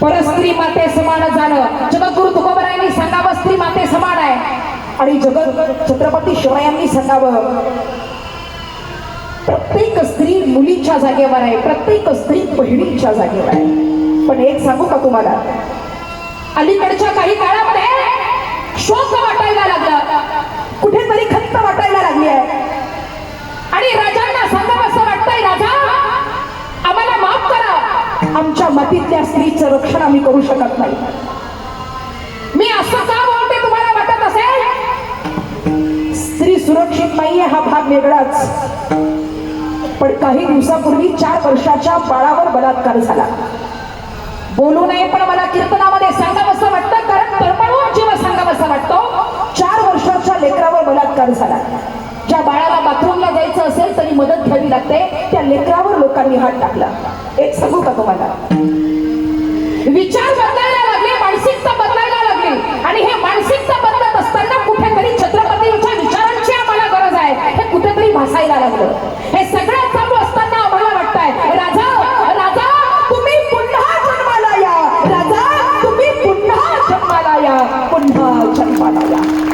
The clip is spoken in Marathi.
परस्त्री माते समान झालं जगद्गुरु तुकोबरायांनी सांगावं स्त्री माते समान आहे. आणि जगत छत्रपती शिवरायांनी सांगावं. प्रत्येक स्त्री मुलीच्या जागेवर आहे. प्रत्येक स्त्री बहिणीच्या जागेवर आहे. पण एक सांगू का तुम्हाला? अलीकडच्या काही काळामध्ये शोक वाटायला लागला कुठेतरी खंत वाटायला लागली आहे आणि राजांना सांगावं असं वाटतंय राजा आम्हाला माफ करा आमच्या मतीतल्या स्त्रीचं रक्षण आम्ही करू शकत नाही. मी असं का बोलते तुम्हाला वाटत असेल? स्त्री सुरक्षित नाहीये हा भाग वेगळाच. पण काही दिवसापूर्वी चार वर्षाच्या बाळावर बलात्कार झाला. बोलू नये पण मला कीर्तनामध्ये सांगावंसं वाटतं कारण तळमळून जेव्हा सांगावंसं वाटतो. चार वर्षाच्या लेकरावर बलात्कार झाला. ज्या बाळाला बाथरूमला जायचं असेल तरी मदत घ्यावी लागते त्या लेकरावर लोकांनी हात टाकला. एक सांगू का तुम्हाला? विचार बदलायला लागले मानसिकता बदलायला लागली. आणि हे मानसिकता बदलत असताना कुठेतरी छत्रपतींच्या विचारांची आम्हाला गरज आहे. हे कुठेतरी भासायला लागलं. हे सगळं चालू असताना आम्हाला वाटतंय राजा राजा तुम्ही पुन्हा जन्माला या. राजा तुम्ही पुन्हा जन्माला या. पुन्हा जन्माला या.